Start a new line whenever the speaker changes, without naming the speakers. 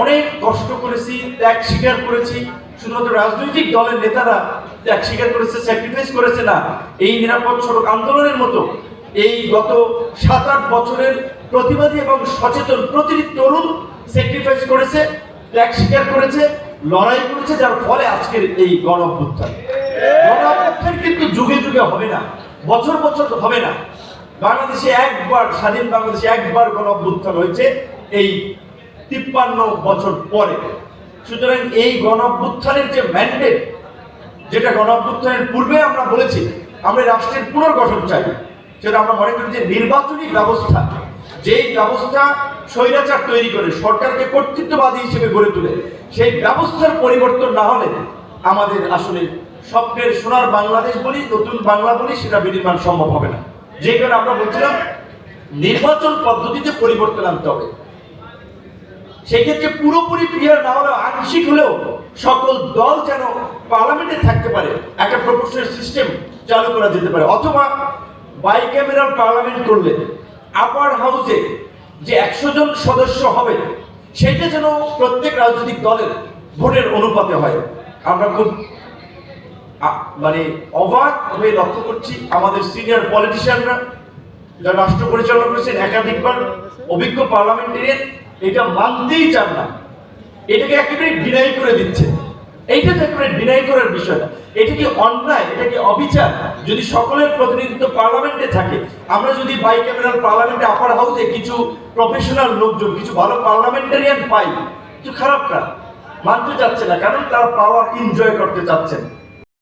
অনেক কষ্ট করেছি, ত্যাগ স্বীকার করেছি। শুধুমাত্র রাজনৈতিক দলের নেতারা ত্যাগ স্বীকার করেছে স্যাক্রিফাইস করেছে না। এই নিরাপদ সড়ক আন্দোলনের মতো এই গত সাত আট বছরের প্রতিবাদী এবং সচেতন প্রতিটি তরুণ স্যাক্রিফাইস করেছে, ত্যাগ স্বীকার করেছে, লড়াই করেছে, যার ফলে আজকের এই গণ অভ্যুত্থান গণ অভ্যুত্থান কিন্তু যুগে যুগে হবে না, বছর বছর হবে না। বাংলাদেশে একবার, স্বাধীন বাংলাদেশে একবার গণ অভ্যুত্থান হয়েছে, এই তিপ্পান্ন বছর পরে। সুতরাং এই গণ অভ্যুত্থানের যে ম্যান্ডেট যেটা গণ অভ্যুত্থানের পূর্বে আমরা বলেছি, আমরা রাষ্ট্রের পুনর্গঠন চাই। সেটা আমরা মনে করি যে নির্বাচনী ব্যবস্থা, যেই ব্যবস্থা স্বৈরাচার তৈরি করে, সরকারকে কর্তৃত্ববাদী হিসেবে গড়ে তোলে, সেই ব্যবস্থার পরিবর্তন না হলে আমাদের আসলে স্বপ্নের সোনার বাংলাদেশ বলি, নতুন বাংলা বলি, সেটা বিনির্মাণ সম্ভব হবে না। যে কারণে আমরা বলছিলাম, নির্বাচন পদ্ধতিতে পরিবর্তন আনতে হবে। সেক্ষেত্রে পুরোপুরি ক্লিয়ার না হলেও আংশিক হলেও সকল দল যেন পার্লামেন্টে থাকতে পারে, একটা প্রপোর্শনাল সিস্টেম চালু করা যেতে পারে। অথবা বাই ক্যামেরাল পার্লামেন্ট করলে আপার হাউসে যে একশো জন সদস্য হবে সেটা যেন প্রত্যেক রাজনৈতিক দলের ভোটের অনুপাতে হয়। আমরা খুব মানে অবাক হয়ে লক্ষ্য করছি আমাদের সিনিয়র পলিটিশিয়ানরা যারা রাষ্ট্র পরিচালনা করেছেন একাধিকবার অভিজ্ঞ পার্লামেন্টেরিয়ান এটা মানতেই চান না। এটাকে একেবারে ডিনাই করে দিচ্ছে। এইটা তো একেবারে ডিনাই করার বিষয় না। এটা কি অন্যায়? এটা কি অবিচার? যদি সকলের প্রতিনিধিত্ব পার্লামেন্টে থাকে, আমরা যদি বাই ক্যামেরাল পার্লামেন্টে আপার হাউসে কিছু প্রফেশনাল লোকজন, কিছু ভালো পার্লামেন্টারিয়ান পাই কিছু খারাপ না মানতে চাচ্ছে না। কারণ তারা পাওয়ার এনজয় করতে চাচ্ছেন।